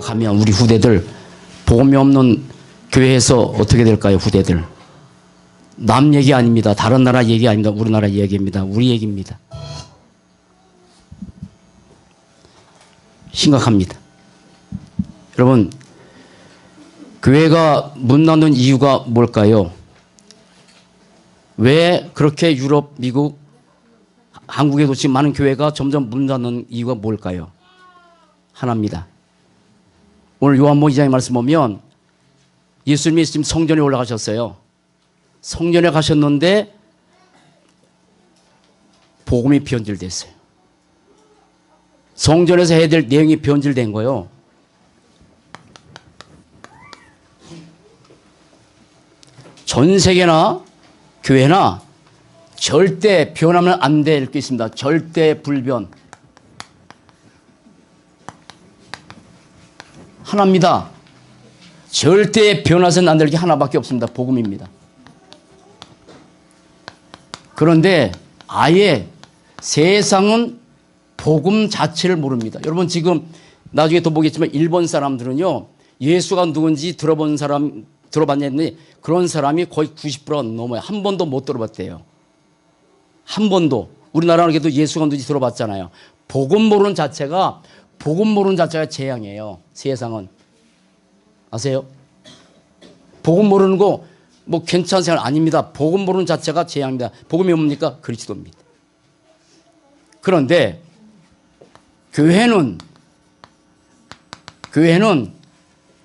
가면 우리 후대들 복음이 없는 교회에서 어떻게 될까요, 후대들? 남 얘기 아닙니다. 다른 나라 얘기 아닙니다. 우리나라 얘기입니다. 우리 얘기입니다. 심각합니다. 여러분, 교회가 문 닫는 이유가 뭘까요? 왜 그렇게 유럽, 미국, 한국에도 지금 많은 교회가 점점 문 닫는 이유가 뭘까요? 하나입니다. 오늘 요한복음 2장의 말씀 보면 예수님이 지금 성전에 올라가셨어요. 성전에 가셨는데 복음이 변질됐어요. 성전에서 해야 될 내용이 변질된 거예요. 전 세계나 교회나 절대 변하면 안 될 게 있습니다. 절대 불변. 하나입니다. 절대 변화해서는 안될 게 하나밖에 없습니다. 복음입니다. 그런데 아예 세상은 복음 자체를 모릅니다. 여러분 지금 나중에 또 보겠지만 일본 사람들은요 예수가 누군지 들어본 사람 들어봤냐니 그런 사람이 거의 90%가 넘어요. 한 번도 못 들어봤대요. 한 번도 우리나라는 그래도 예수가 누군지 들어봤잖아요. 복음 모르는 자체가 복음 모르는 자체가 재앙이에요. 세상은 아세요? 복음 모르는 거 뭐 괜찮은 생각 아닙니다. 복음 모르는 자체가 재앙입니다. 복음이 뭡니까? 그리스도입니다. 그런데 교회는 교회는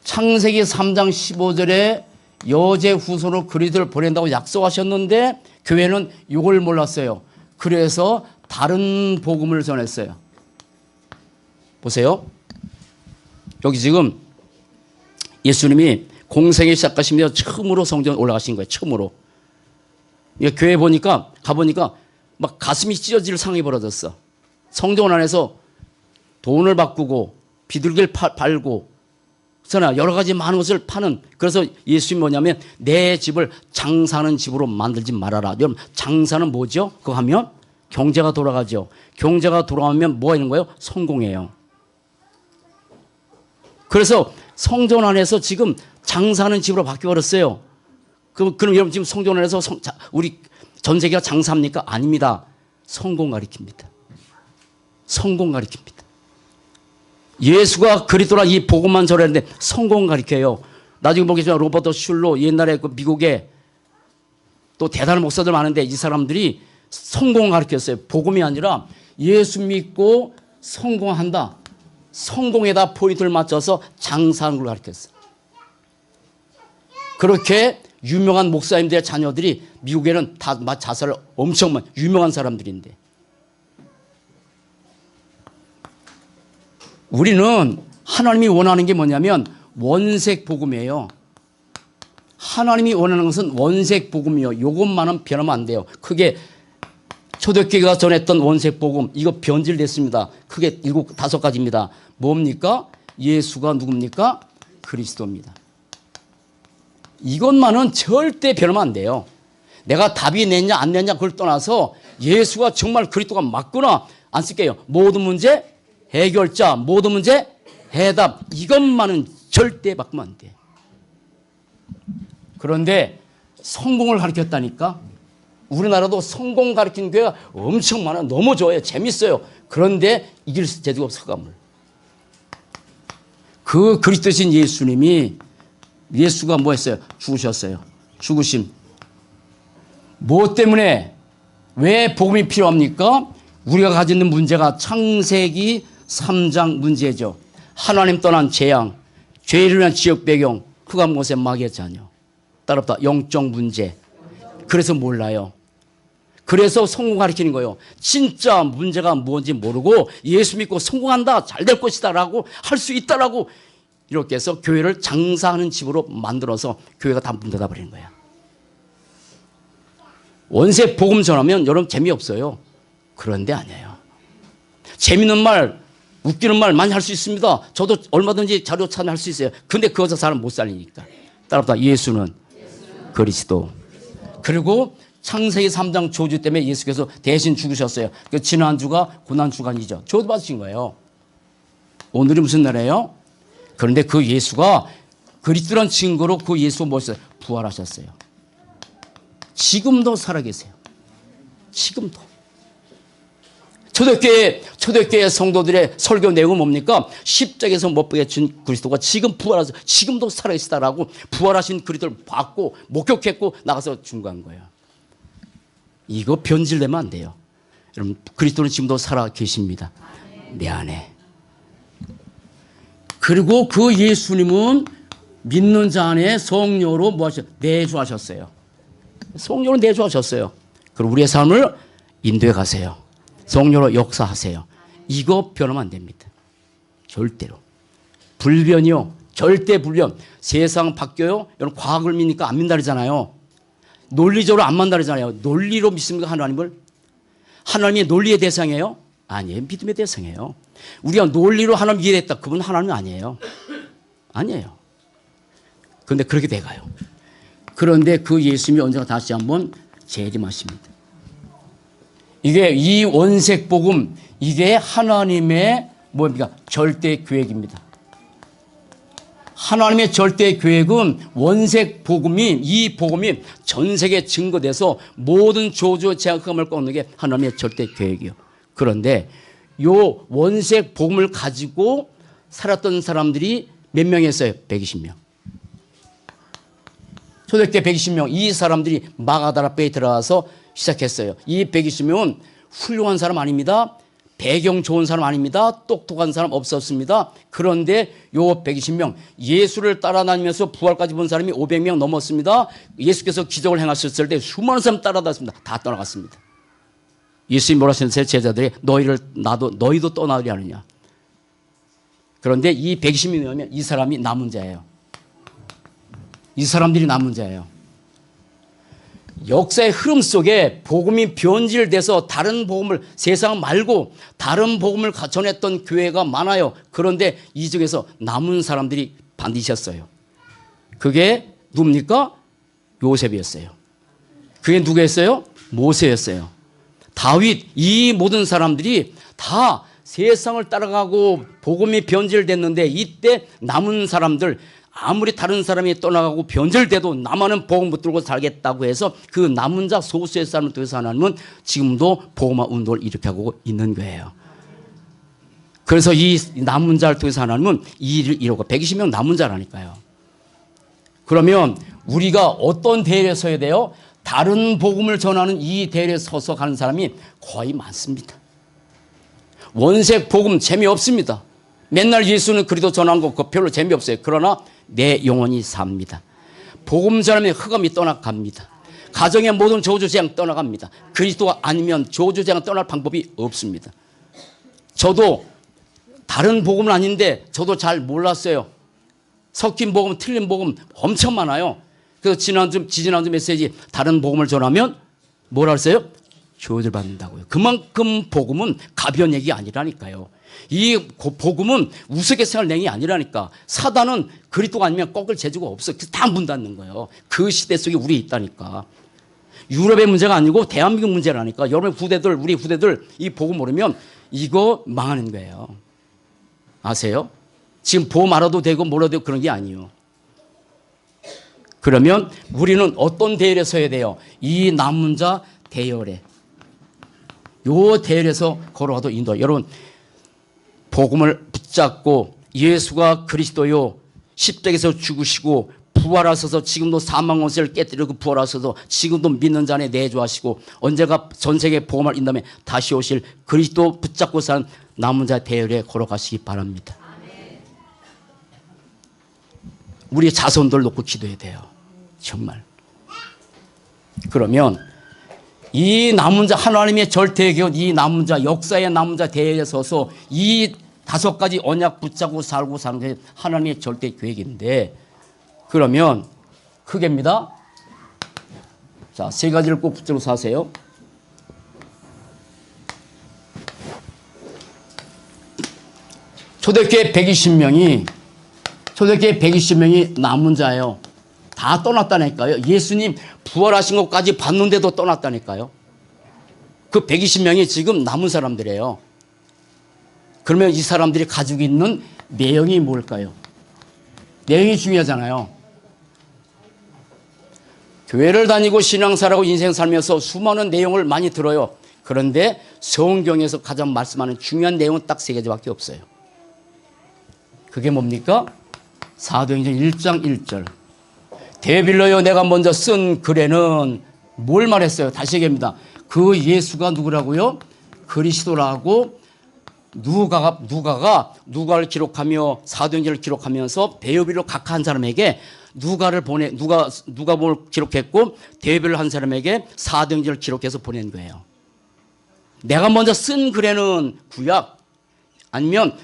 창세기 3장 15절에 여제 후손으로 그리스도를 보낸다고 약속하셨는데 교회는 이걸 몰랐어요. 그래서 다른 복음을 전했어요. 보세요. 여기 지금 예수님이 공생에 시작하시며 처음으로 성전 올라가신 거예요. 처음으로. 교회 보니까 가보니까 막 가슴이 찢어질 상황이 벌어졌어. 성전 안에서 돈을 바꾸고 비둘기를 파, 팔고 그러나 여러 가지 많은 것을 파는 그래서 예수님이 뭐냐면 내 집을 장사하는 집으로 만들지 말아라. 여러분 장사는 뭐죠? 그거 하면 경제가 돌아가죠. 경제가 돌아가면 뭐가 있는 거예요? 성공해요. 그래서 성전 안에서 지금 장사하는 집으로 바뀌어버렸어요. 그럼, 그럼 여러분 지금 성전 안에서 성, 자, 우리 전 세계가 장사합니까? 아닙니다. 성공 가리킵니다. 성공 가리킵니다. 예수가 그리스도라 이 복음만 전했는데 성공 가리켜요. 나중에 보겠지만 로버트 슐로 옛날에 그 미국에 또 대단한 목사들 많은데 이 사람들이 성공 가르쳤어요. 복음이 아니라 예수 믿고 성공한다. 성공에다 포인트를 맞춰서 장사하는 걸 가르쳤어. 그렇게 유명한 목사님들의 자녀들이 미국에는 다 자살을 엄청 많이 유명한 사람들인데 우리는 하나님이 원하는 게 뭐냐면 원색 복음이에요. 하나님이 원하는 것은 원색 복음이요. 요것만은 변하면 안 돼요. 크게 초대교회가 전했던 원색 복음 이거 변질됐습니다. 크게 일곱 다섯 가지입니다. 뭡니까? 예수가 누굽니까? 그리스도입니다. 이것만은 절대 변하면 안 돼요. 내가 답이 냈냐 안 냈냐 그걸 떠나서 예수가 정말 그리스도가 맞구나 안 쓸게요. 모든 문제 해결자, 모든 문제 해답 이것만은 절대 바꾸면 안 돼. 그런데 성공을 가르쳤다니까 우리나라도 성공 가르치는 교회가 엄청 많아. 너무 좋아요. 재밌어요. 그런데 이길 제도가 없어, 가물. 그 그리스도신 예수님이 예수가 뭐 했어요? 죽으셨어요. 죽으심. 무엇 때문에 왜 복음이 필요합니까? 우리가 가지는 문제가 창세기 3장 문제죠. 하나님 떠난 재앙, 죄를 위한 지역 배경, 흑암 곳의 마귀의 자녀. 따라붙다 영적 문제. 그래서 몰라요. 그래서 성공 가르치는 거예요. 진짜 문제가 뭔지 모르고 예수 믿고 성공한다, 잘 될 것이다라고 할 수 있다라고 이렇게 해서 교회를 장사하는 집으로 만들어서 교회가 다문 닫아버리는 거야. 원세 복음 전하면 여러분 재미없어요. 그런데 아니에요. 재밌는 말, 웃기는 말 많이 할 수 있습니다. 저도 얼마든지 자료 찾아낼 수 있어요. 근데 그것서 사람 못 살리니까. 따라붙다 예수는 그리스도. 그리고 창세기 3장 조주 때문에 예수께서 대신 죽으셨어요. 그 지난주가 고난주간이죠. 저도 받으신 거예요. 오늘이 무슨 날이에요? 그런데 그 예수가 그리스도란 증거로 그 예수가 뭐였어요? 부활하셨어요. 지금도 살아계세요. 지금도. 초대교회, 초대교회 성도들의 설교 내용은 뭡니까? 십자가에서 못 박혀진 그리스도가 지금 부활하셔 지금도 살아계시다라고 부활하신 그리스도를 봤고, 목격했고, 나가서 중간 거예요. 이거 변질되면 안 돼요. 여러분, 그리스도는 지금도 살아 계십니다. 내 안에. 그리고 그 예수님은 믿는 자 안에 성령으로 뭐 하셨, 내주하셨어요. 성령으로 내주하셨어요. 그리고 우리의 삶을 인도해 가세요. 성령으로 역사하세요. 이거 변하면 안 됩니다. 절대로. 불변이요. 절대 불변. 세상 바뀌어요. 여러분 과학을 믿니까 안 믿는다잖아요. 논리적으로 안 만다잖아요. 논리로 믿습니까 하나님을? 하나님이 논리의 대상이에요? 아니에요. 믿음의 대상이에요. 우리가 논리로 하나님 이해했다. 그분 하나님 아니에요. 아니에요. 그런데 그렇게 돼가요. 그런데 그 예수님이 언제가 다시 한번 재림하십니다. 이게 이 원색 복음 이게 하나님의 뭡니까 절대 계획입니다. 하나님의 절대 계획은 원색 복음이 이 복음이 전 세계 증거돼서 모든 조주 제약감을 꺾는 게 하나님의 절대 계획이요. 그런데 요 원색 복음을 가지고 살았던 사람들이 몇 명이었어요? 120명. 초대때 120명 이 사람들이 마가다라베에 들어가서 시작했어요. 이 120명은 훌륭한 사람 아닙니다. 배경 좋은 사람 아닙니다. 똑똑한 사람 없었습니다. 그런데 요 120명 예수를 따라다니면서 부활까지 본 사람이 500명 넘었습니다. 예수께서 기적을 행하셨을 때 수많은 사람 따라다녔습니다. 다 떠나갔습니다. 예수님 뭐라 하셨어요? 제자들이 너희를 나도 너희도 떠나리 하느냐. 그런데 이 120명이면 이 사람이 남은 자예요. 이 사람들이 남은 자예요. 역사의 흐름 속에 복음이 변질돼서 다른 복음을 세상 말고 다른 복음을 전했던 교회가 많아요. 그런데 이 중에서 남은 사람들이 반드시였어요. 그게 누굽니까? 요셉이었어요. 그게 누구였어요? 모세였어요. 다윗 이 모든 사람들이 다 세상을 따라가고 복음이 변질됐는데 이때 남은 사람들 아무리 다른 사람이 떠나가고 변절돼도 나만은 복음 붙들고 살겠다고 해서 그 남은 자 소수의 사람을 통해서 하나님은 지금도 복음화 운동을 일으켜가고 있는 거예요. 그래서 이 남은 자를 통해서 하나님은 이 일을 이루고 120명 남은 자라니까요. 그러면 우리가 어떤 대회에 서야 돼요? 다른 복음을 전하는 이 대회에 서서 가는 사람이 거의 많습니다. 원색 복음 재미없습니다. 맨날 예수는 그리도 전한 거 별로 재미없어요. 그러나 내 영혼이 삽니다. 복음 전하면 흑암이 떠나갑니다. 가정의 모든 저주재앙 떠나갑니다. 그리스도가 아니면 저주재앙 떠날 방법이 없습니다. 저도 다른 복음은 아닌데 저도 잘 몰랐어요. 섞인 복음, 틀린 복음 엄청 많아요. 그래서 지난주, 지지난주 메시지 다른 복음을 전하면 뭐라 했어요? 조절 받는다고요. 그만큼 복음은 가벼운 얘기 아니라니까요. 이 복음은 우스갯소리할 내용이 아니라니까. 사단은 그리스도가 아니면 꺾을 재주가 없어. 다문 닫는 거예요. 그 시대 속에 우리 있다니까. 유럽의 문제가 아니고 대한민국 문제라니까. 여러분 후대들, 우리 후대들 이 복음 모르면 이거 망하는 거예요. 아세요? 지금 보험 알아도 되고 몰라도 그런 게 아니에요. 그러면 우리는 어떤 대열에 서야 돼요? 이 남은 자 대열에. 요 대열에서 걸어가도 인도. 여러분, 복음을 붙잡고 예수가 그리스도요 십자가에서 죽으시고 부활하셔서 지금도 사망 원세를 깨뜨리고 부활하셔서 지금도 믿는 자에 내주하시고 언제가 전 세계 복음을 인 다음에 다시 오실 그리스도 붙잡고 사는 남은 자 대열에 걸어가시기 바랍니다. 우리 자손들 놓고 기도해야 돼요. 정말. 그러면 이 남은 자 하나님의 절대의 교훈 이 남은 자 역사의 남은 자 대회에 서서 이 다섯 가지 언약 붙잡고 살고 사는 게 하나님의 절대 계획인데 그러면 크게입니다. 자, 세 가지를 꼭 붙잡고 사세요. 초대교회 120명이 초대교회 120명이 남은 자예요. 다 떠났다니까요. 예수님 부활하신 것까지 봤는데도 떠났다니까요. 그 120명이 지금 남은 사람들이에요. 그러면 이 사람들이 가지고 있는 내용이 뭘까요? 내용이 중요하잖아요. 교회를 다니고 신앙사라고 인생 살면서 수많은 내용을 많이 들어요. 그런데 성경에서 가장 말씀하는 중요한 내용은 딱 세 가지밖에 없어요. 그게 뭡니까? 사도행전 1장 1절. 대빌러여 내가 먼저 쓴 글에는 뭘 말했어요? 다시 얘기합니다. 그 예수가 누구라고요? 그리스도라고 누가가 누가가 누가를 기록하며 사도행전을 기록하면서 대여비로 각한 사람에게 누가를 보내 누가 누가 뭘 기록했고 대여비를 한 사람에게 사도행전을 기록해서 보낸 거예요. 내가 먼저 쓴 글에는 구약 아니면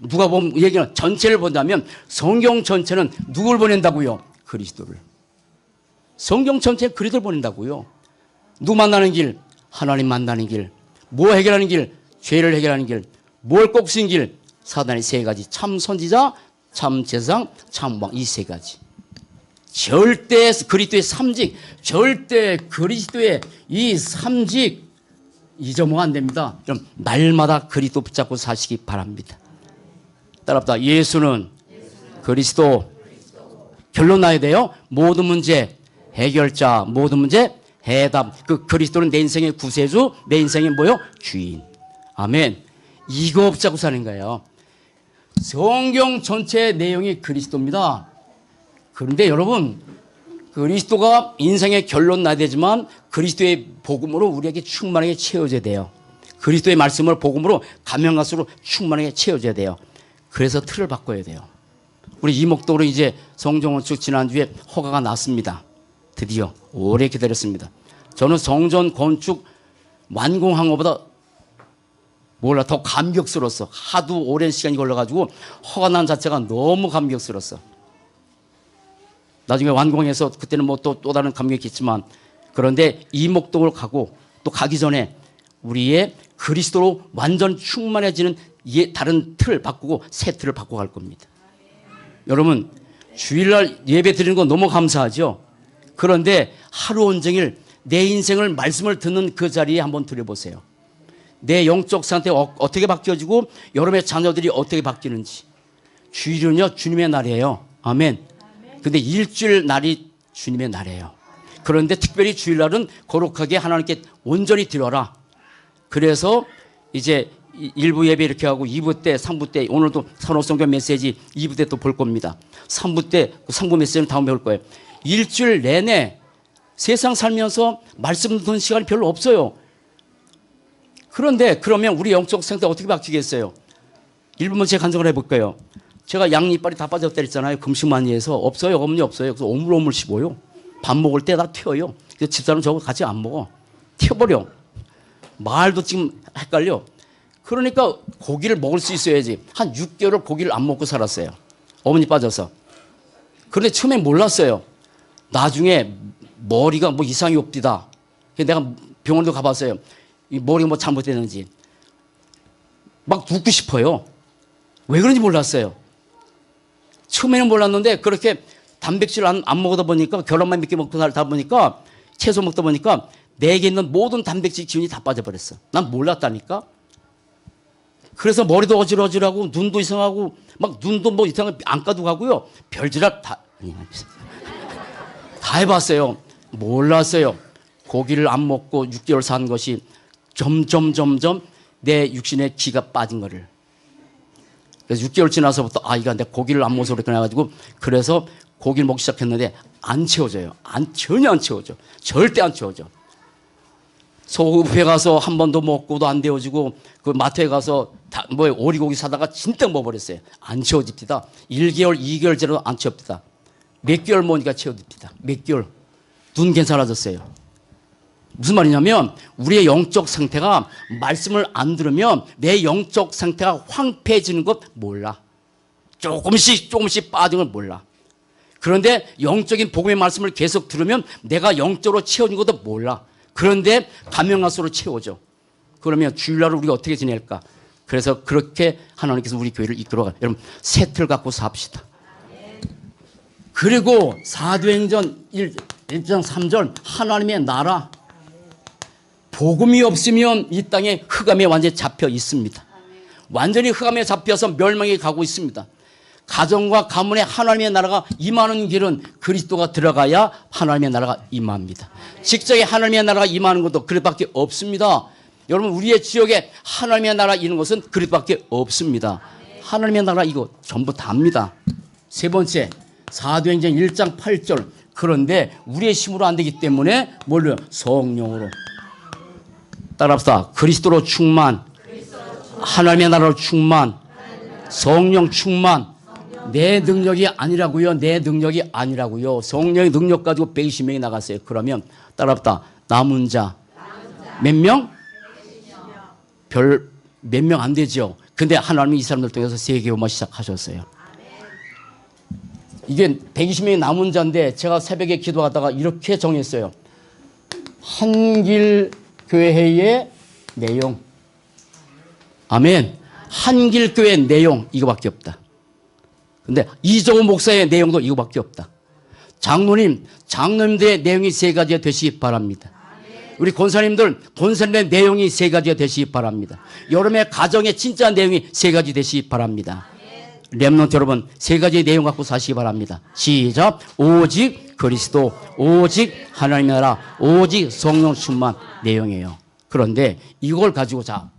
누가 보면 얘기는 전체를 본다면 성경 전체는 누굴 보낸다고요? 그리스도를. 성경 전체 그리스도를 보낸다고요. 누구 만나는 길? 하나님 만나는 길. 뭐 해결하는 길? 죄를 해결하는 길. 뭘꼭 쓰는 길? 사단의 세 가지. 참 선지자, 참 제상, 참 왕. 이 세 가지. 절대 그리스도의 삼직, 절대 그리스도의 이 삼직 잊어먹으면 안 됩니다. 그럼 날마다 그리스도 붙잡고 사시기 바랍니다. 따라합니다. 예수는 그리스도 결론 나야 돼요. 모든 문제 해결자, 모든 문제 해답. 그 그리스도는 내 인생의 구세주, 내 인생의 뭐요? 주인. 아멘. 이거 붙잡고 사는 거예요. 성경 전체 내용이 그리스도입니다. 그런데 여러분, 그리스도가 인생의 결론 나야 되지만 그리스도의 복음으로 우리에게 충만하게 채워져야 돼요. 그리스도의 말씀을 복음으로 가면 갈수록 충만하게 채워져야 돼요. 그래서 틀을 바꿔야 돼요. 우리 이목도로 이제 성전건축 지난주에 허가가 났습니다. 드디어 오래 기다렸습니다. 저는 성전 건축 완공한 것보다 몰라 더 감격스러웠어. 하도 오랜 시간이 걸려가지고 허가 난 자체가 너무 감격스러웠어. 나중에 완공해서 그때는 뭐 또또 다른 감격이 있지만 그런데 이목동을 가고 또 가기 전에 우리의 그리스도로 완전 충만해지는 예, 다른 틀을 바꾸고 새 틀을 바꿔 갈 겁니다. 여러분 주일날 예배 드리는 거 너무 감사하죠. 그런데 하루 온종일 내 인생을 말씀을 듣는 그 자리에 한번 들여보세요. 내 영적 상태 어, 어떻게 바뀌어지고 여러분의 자녀들이 어떻게 바뀌는지. 주일은요 주님의 날이에요. 아멘. 근데 일주일 날이 주님의 날이에요. 그런데 특별히 주일날은 거룩하게 하나님께 온전히 드려라. 그래서 이제 1부 예배 이렇게 하고 2부 때, 3부 때 오늘도 산업성경 메시지 2부 때 또 볼 겁니다. 3부 때 3부 메시지는 다음에 볼 거예요. 일주일 내내 세상 살면서 말씀 듣는 시간이 별로 없어요. 그런데 그러면 우리 영적 상태 어떻게 바뀌겠어요? 1분만 제가 간증을 해볼까요? 제가 양 이빨이 다 빠졌다 그랬잖아요. 금식 많이 해서 없어요. 어머니 없어요. 그래서 오물오물 씹어요. 밥 먹을 때 다 튀어요. 집사람 저거 같이 안 먹어. 튀어버려. 말도 지금 헷갈려. 그러니까 고기를 먹을 수 있어야지. 한 6개월을 고기를 안 먹고 살았어요. 어머니 빠져서. 그런데 처음에 몰랐어요. 나중에 머리가 뭐 이상이 없디다. 내가 병원도 가봤어요. 이 머리가 뭐 잘못됐는지. 막 눕고 싶어요. 왜 그런지 몰랐어요. 처음에는 몰랐는데 그렇게 단백질 안, 안 먹다 보니까 결혼만 몇개 먹고 살다 보니까 채소 먹다 보니까 내게 있는 모든 단백질 기운이 다 빠져버렸어. 난 몰랐다니까. 그래서 머리도 어지러지라고 눈도 이상하고 막 눈도 뭐 이상하게 안 까도 가고요. 별지랄 다, 다 해봤어요. 몰랐어요. 고기를 안 먹고 6개월 산 것이 점점 점점 내 육신의 기가 빠진 거를. 그래서 6개월 지나서부터 아 이거 내 고기를 안 먹어서 그렇게 해가지고 그래서 고기를 먹기 시작했는데 안 채워져요. 안 전혀 안 채워져. 절대 안 채워져. 소급회 가서 한 번도 먹고도 안 데워지고 그 마트에 가서 다, 뭐 오리고기 사다가 진짜 먹어버렸어요. 안 채워집니다. 1개월, 2개월 제로 안 채웁니다. 몇 개월 먹으니까 채워집니다. 몇 개월. 눈 괜찮아졌어요. 무슨 말이냐면 우리의 영적 상태가 말씀을 안 들으면 내 영적 상태가 황폐해지는 것 몰라. 조금씩 조금씩 빠진 걸 몰라. 그런데 영적인 복음의 말씀을 계속 들으면 내가 영적으로 채워진 것도 몰라. 그런데 감명하수로 채워져. 그러면 주일날 우리가 어떻게 지낼까? 그래서 그렇게 하나님께서 우리 교회를 이끌어가. 여러분 새 틀 갖고 삽시다. 그리고 사도행전 1, 1장 3절 하나님의 나라 복음이 없으면 이 땅에 흑암에 완전히 잡혀 있습니다. 완전히 흑암에 잡혀서 멸망에 가고 있습니다. 가정과 가문에 하나님의 나라가 임하는 길은 그리스도가 들어가야 하나님의 나라가 임합니다. 직장에 하나님의 나라가 임하는 것도 그릇밖에 없습니다. 여러분 우리의 지역에 하나님의 나라 이는 것은 그릇밖에 없습니다. 하나님의 나라 이거 전부 답니다. 세 번째 사도행전 1장 8절 그런데 우리의 힘으로 안 되기 때문에 뭘로 성령으로 따라합시다. 그리스도로 충만 하나님의 나라로 충만 성령 충만 내 능력이 아니라고요. 내 능력이 아니라고요. 성령의 능력 가지고 120명이 나갔어요. 그러면 따라합시다. 남은 자 몇 명? 별 몇 명 안 되죠. 근데 하나님이 이 사람들 통해서 세계화만 시작하셨어요. 이게 120명이 남은 자인데 제가 새벽에 기도하다가 이렇게 정했어요. 한길 교회의 내용. 아멘. 한길 교회 내용 이거밖에 없다. 근데 이정호 목사의 내용도 이거밖에 없다. 장로님, 장로님들의 내용이 세 가지가 되시기 바랍니다. 우리 권사님들, 권사님의 내용이 세 가지가 되시기 바랍니다. 여러분의 가정의 진짜 내용이 세 가지 되시기 바랍니다. 렘넌트 여러분, 세 가지의 내용 갖고 사시기 바랍니다. 시작. 오직 그리스도, 오직 하나님의 나라, 오직 성령 충만 내용이에요. 그런데 이걸 가지고 자,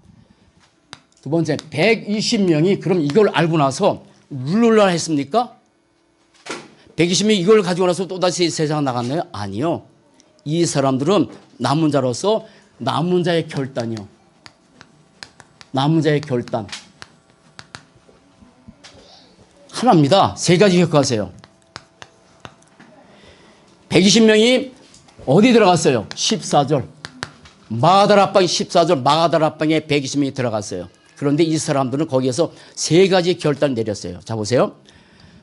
두 번째, 120명이 그럼 이걸 알고 나서 물러라 했습니까? 120명이 이걸 가지고 나서 또다시 세상 나갔나요? 아니요. 이 사람들은 남은 자로서 남은 자의 결단이요. 남은 자의 결단. 하나입니다. 세 가지 기억하세요. 120명이 어디 들어갔어요? 14절. 마가다라방이 14절 마가다라방에 120명이 들어갔어요. 그런데 이 사람들은 거기에서 세 가지 결단을 내렸어요. 자 보세요.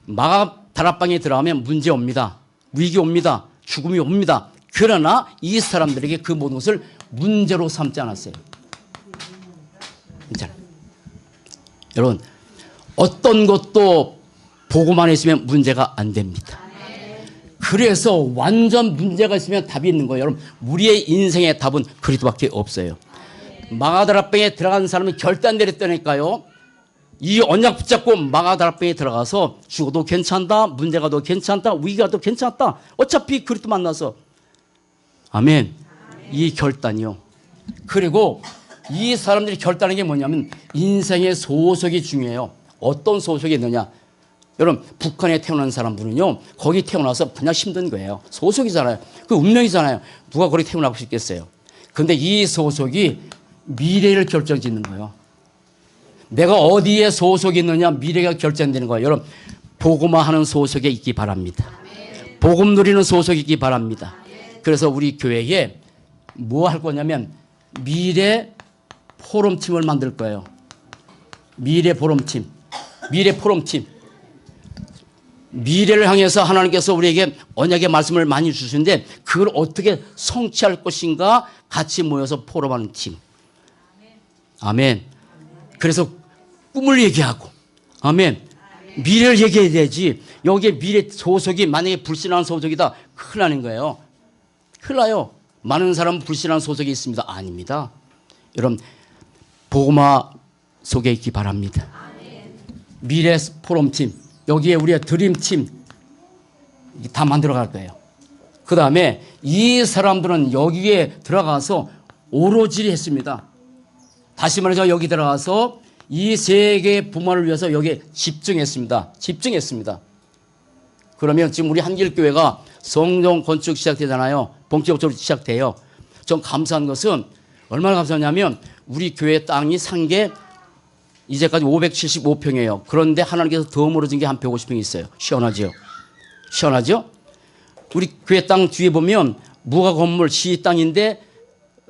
마가다라방에 들어가면 문제 옵니다. 위기 옵니다. 죽음이 옵니다. 그러나 이 사람들에게 그 모든 것을 문제로 삼지 않았어요. 여러분 어떤 것도 보고만 있으면 문제가 안 됩니다. 그래서 완전 문제가 있으면 답이 있는 거예요. 여러분, 우리의 인생의 답은 그리스도밖에 없어요. 마가다라병에 들어간 사람은 결단 내렸다니까요. 이 언약 붙잡고 마가다라병에 들어가서 죽어도 괜찮다, 문제가 더 괜찮다, 위기가 더 괜찮다. 어차피 그리스도 만나서 아멘. 이 결단이요. 그리고 이 사람들이 결단한 게 뭐냐면 인생의 소속이 중요해요. 어떤 소속이 있느냐? 여러분 북한에 태어난 사람들은요 거기 태어나서 그냥 힘든 거예요 소속이잖아요 그 운명이잖아요 누가 거기 태어나고 싶겠어요 근데 이 소속이 미래를 결정짓는 거예요. 내가 어디에 소속이 있느냐 미래가 결정되는 거예요. 여러분 복음화 하는 소속에 있기 바랍니다. 복음 누리는 소속이 있기 바랍니다. 그래서 우리 교회에 뭐 할 거냐면 미래 포럼팀을 만들 거예요. 미래 포럼팀. 미래 포럼팀. 미래를 향해서 하나님께서 우리에게 언약의 말씀을 많이 주시는데 그걸 어떻게 성취할 것인가 같이 모여서 포럼하는 팀. 아멘. 그래서 꿈을 얘기하고 아멘. 미래를 얘기해야 되지. 여기에 미래 소속이 만약에 불신한 소속이다. 큰일 나는 거예요. 큰일 나요. 많은 사람은 불신한 소속이 있습니다. 아닙니다. 여러분 보고마 속에 있기 바랍니다. 미래 포럼팀 여기에 우리의 드림팀 다 만들어 갈 거예요. 그 다음에 이 사람들은 여기에 들어가서 오로지 했습니다. 다시 말해서 여기 들어가서 이 세계의 부모를 위해서 여기에 집중했습니다. 집중했습니다. 그러면 지금 우리 한길교회가 성령 건축 시작되잖아요. 본격적으로 시작돼요. 좀 감사한 것은 얼마나 감사하냐면 우리 교회 땅이 산 게 이제까지 575평이에요. 그런데 하나님께서 더 멀어진 게 한 150평 있어요. 시원하죠? 시원하죠? 우리 교회 땅 뒤에 보면 무가 건물 시 땅인데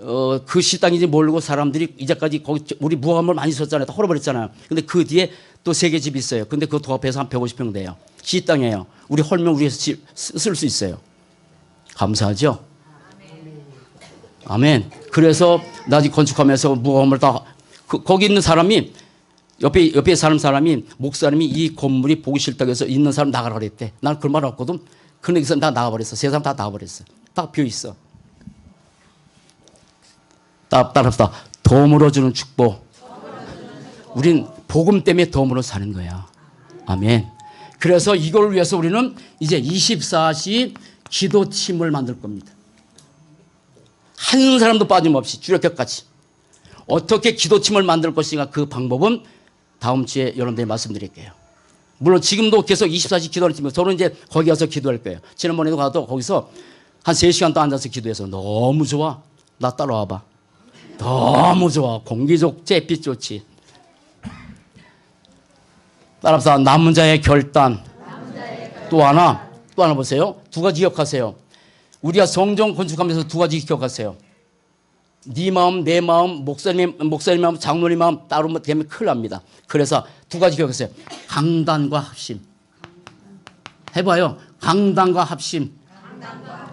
어, 그시 땅인지 모르고 사람들이 이제까지 거기 우리 건물 많이 썼잖아요. 다 헐어버렸잖아요. 근데 그 뒤에 또 세 개 집이 있어요. 근데 그거 합해서 한 150평 돼요. 시 땅이에요. 우리 헐면 우리에서 쓸 수 있어요. 감사하죠? 아멘. 그래서 나지 건축하면서 무가 건물 다 그, 거기 있는 사람이 옆에 옆에 사는 사람이 목사님이 이 건물이 보기 싫다고 해서 있는 사람 나가라 그랬대. 난 그런 말 없거든. 그런데 그래서 다 나가버렸어. 세 사람 다 나가버렸어. 딱 비어 있어. 딱 따라합시다. 도움으로 주는 축복. 우린 복음 때문에 도움으로 사는 거야. 아멘. 그래서 이걸 위해서 우리는 이제 24시 기도팀을 만들 겁니다. 한 사람도 빠짐없이 주력격까지 어떻게 기도팀을 만들 것인가 그 방법은 다음 주에 여러분들이 말씀드릴게요. 물론 지금도 계속 24시 기도를 팀 저는 이제 거기 가서 기도할 거예요. 지난번에도 가도 거기서 한 3시간 또 앉아서 기도해서 너무 좋아. 나 따라와 봐. 너무 좋아. 공기 좋지, 햇빛 좋지. 따라서 남은 자의 결단. 또 하나, 또 하나 보세요. 두 가지 기억하세요. 우리가 성경 건축하면서 두 가지 기억하세요. 네 마음, 내 마음, 목사님, 목사님 마음, 장로님 마음 따로 되면 큰일 납니다. 그래서 두 가지 기억하세요. 강단과 합심. 해봐요. 강단과 합심.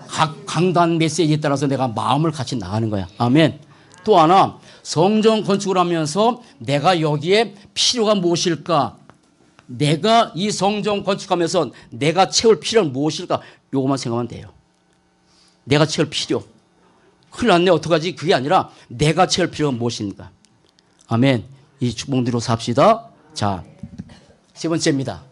각 강단 메시지에 따라서 내가 마음을 같이 나가는 거야. 아멘. 또 하나, 성전 건축을 하면서 내가 여기에 필요가 무엇일까? 내가 이 성전 건축하면서 내가 채울 필요는 무엇일까? 요것만 생각하면 돼요. 내가 채울 필요. 큰일 났네. 어떡하지? 그게 아니라 내가 채울 필요가 무엇인가? 아멘. 이 축복대로 삽시다. 자, 세 번째입니다.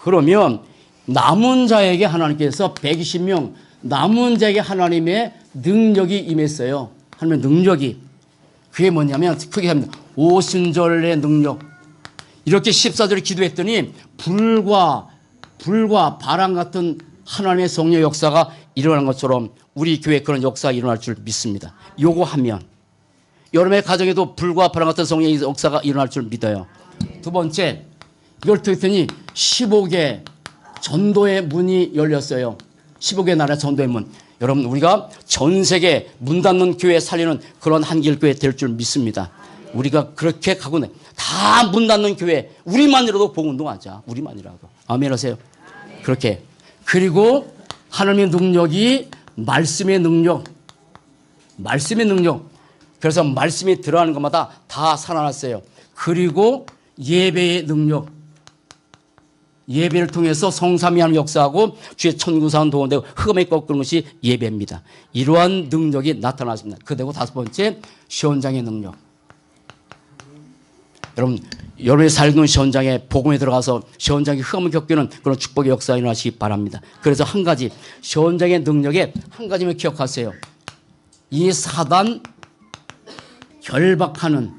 그러면 남은 자에게 하나님께서 120명 남은 자에게 하나님의 능력이 임했어요. 하나님의 능력이. 그게 뭐냐면 크게 합니다. 오순절의 능력. 이렇게 14절에 기도했더니 불과 불과 바람 같은 하나님의 성령 역사가 일어난 것처럼 우리 교회 그런 역사가 일어날 줄 믿습니다. 요거 하면 여러분의 가정에도 불과 바람 같은 성령의 역사가 일어날 줄 믿어요. 두 번째 이걸 듣더니 15개 전도의 문이 열렸어요. 15개 나라 전도의 문. 여러분 우리가 전 세계 문 닫는 교회 살리는 그런 한길 교회 될 줄 믿습니다. 우리가 그렇게 가고 다 문 닫는 교회 우리만이라도 복운동하자. 우리만이라도. 아멘 하세요. 그렇게 그리고 하나님의 능력이 말씀의 능력 말씀의 능력 그래서 말씀이 들어가는 것마다 다 살아났어요. 그리고 예배의 능력 예배를 통해서 성삼위 하는 역사하고 주의 천구사원 도원되고 흑암에 꺾는 것이 예배입니다. 이러한 능력이 나타났습니다. 그리고 다섯 번째 시원장의 능력. 여러분 여러분의 살는 시원장에 복음에 들어가서 시원장이 흑암을 겪는 그런 축복의 역사가 일어나시기 바랍니다. 그래서 한 가지 시원장의 능력에 한 가지만 기억하세요. 이 사단 결박하는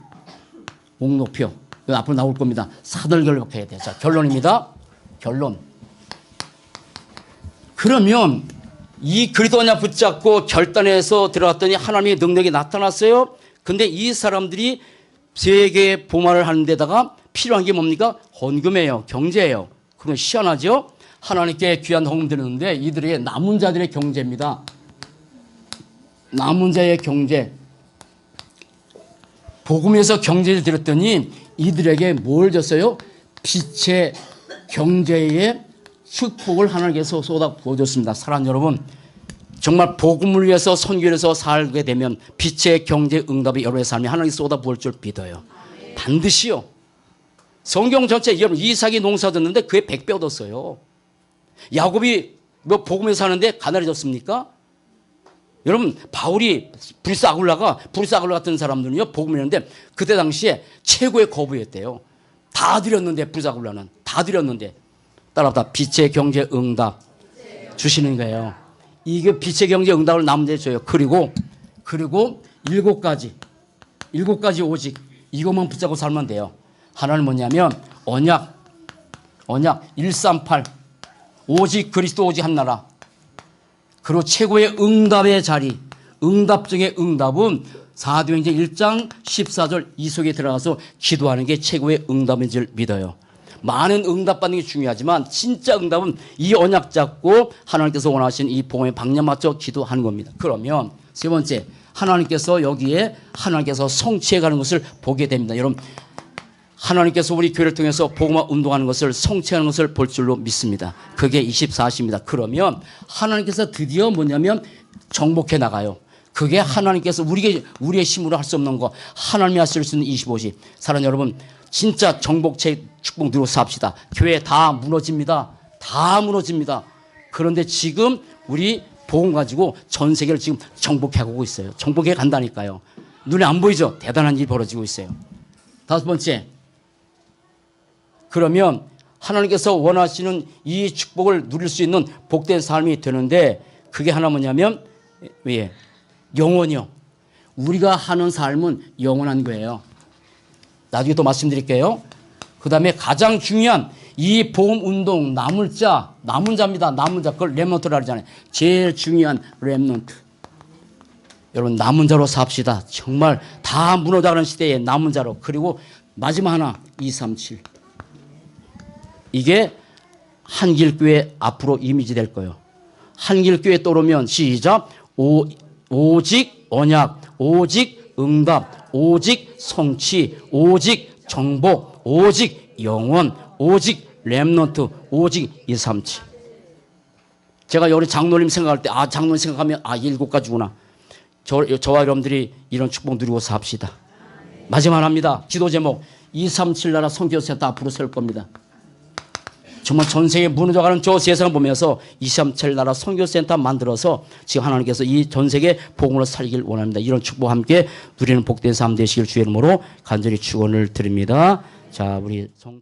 목록표 앞으로 나올 겁니다. 사들 결박해야 돼요. 자 결론입니다. 결론. 그러면 이 그리스도냐 붙잡고 결단해서 들어갔더니 하나님의 능력이 나타났어요. 근데 이 사람들이 세계의 보말을 하는 데다가 필요한 게 뭡니까? 헌금이에요. 경제예요. 그건 희한하죠? 하나님께 귀한 헌금 드렸는데 이들의 남은 자들의 경제입니다. 남은 자의 경제. 복음에서 경제를 드렸더니 이들에게 뭘 줬어요? 빛의 경제의 축복을 하나님께서 쏟아 부어줬습니다. 사랑 여러분, 정말 복음을 위해서 선교해서 살게 되면 빛의 경제 응답이 여러분의 삶에 하나님이 쏟아 부을 줄 믿어요. 반드시요. 성경 전체 여러분 이삭이 농사 졌는데 그에 백배 얻었어요. 야곱이 뭐 복음에 사는데 가난해졌습니까? 여러분 바울이 불사굴라가 불사굴라 같은 사람들은요 복음이었는데 그때 당시에 최고의 거부였대요. 다 드렸는데 불사굴라는. 다 드렸는데. 따라다. 빛의 경제 응답. 주시는 거예요. 이게 빛의 경제 응답을 남대 줘요. 그리고 그리고 일곱 가지. 일곱 가지 오직. 이것만 붙잡고 살면 돼요. 하나는 뭐냐면 언약. 언약. 138 오직 그리스도 오직 한 나라. 그리고 최고의 응답의 자리. 응답 중의 응답은 사도행전 1장 14절 이 속에 들어가서 기도하는 게 최고의 응답인 줄 믿어요. 많은 응답받는 게 중요하지만 진짜 응답은 이 언약 잡고 하나님께서 원하시는 이 복음에 방향 맞춰 기도하는 겁니다. 그러면 세 번째 하나님께서 여기에 하나님께서 성취해 가는 것을 보게 됩니다. 여러분 하나님께서 우리 교회를 통해서 복음화 운동하는 것을 성취하는 것을 볼 줄로 믿습니다. 그게 24시입니다. 그러면 하나님께서 드디어 뭐냐면 정복해 나가요. 그게 하나님께서 우리의 우리의 힘으로 할 수 없는 거 하나님이 하실 수 있는 25시. 사랑 여러분 진짜 정복체 축복 누려 삽시다. 교회 다 무너집니다. 다 무너집니다. 그런데 지금 우리 복음 가지고 전 세계를 지금 정복해 가고 있어요. 정복해 간다니까요. 눈에 안 보이죠? 대단한 일이 벌어지고 있어요. 다섯 번째. 그러면 하나님께서 원하시는 이 축복을 누릴 수 있는 복된 삶이 되는데 그게 하나 뭐냐면 예, 영원이요. 우리가 하는 삶은 영원한 거예요. 나중에 또 말씀드릴게요. 그 다음에 가장 중요한 이 보험 운동 남을 자, 남은 자입니다. 남은 자. 그걸 렘넌트라 하잖아요. 제일 중요한 렘넌트. 여러분 남은 자로 삽시다. 정말 다 무너져가는 시대에 남은 자로. 그리고 마지막 하나 237. 이게 한길교회 앞으로 이미지 될 거예요. 한길교회 떠오르면 시작 오, 오직 언약, 오직 응답, 오직 성취, 오직 정복, 오직 영원, 오직 렘넌트, 오직 237. 제가 여기 장로님 생각할 때, 아, 장로님 생각하면, 아, 일곱 가지구나. 저, 저와 여러분들이 이런 축복 누리고 삽시다. 마지막 합니다. 기도 제목, 237 나라 성교센터 앞으로 설 겁니다. 정말 전 세계 무너져가는 저 세상을 보면서 237 나라 선교센터 만들어서 지금 하나님께서 이 전 세계 복음으로 살길 원합니다. 이런 축복 함께 누리는 복된 삶 되시길 주의 이름으로 간절히 축원을 드립니다. 자, 우리 성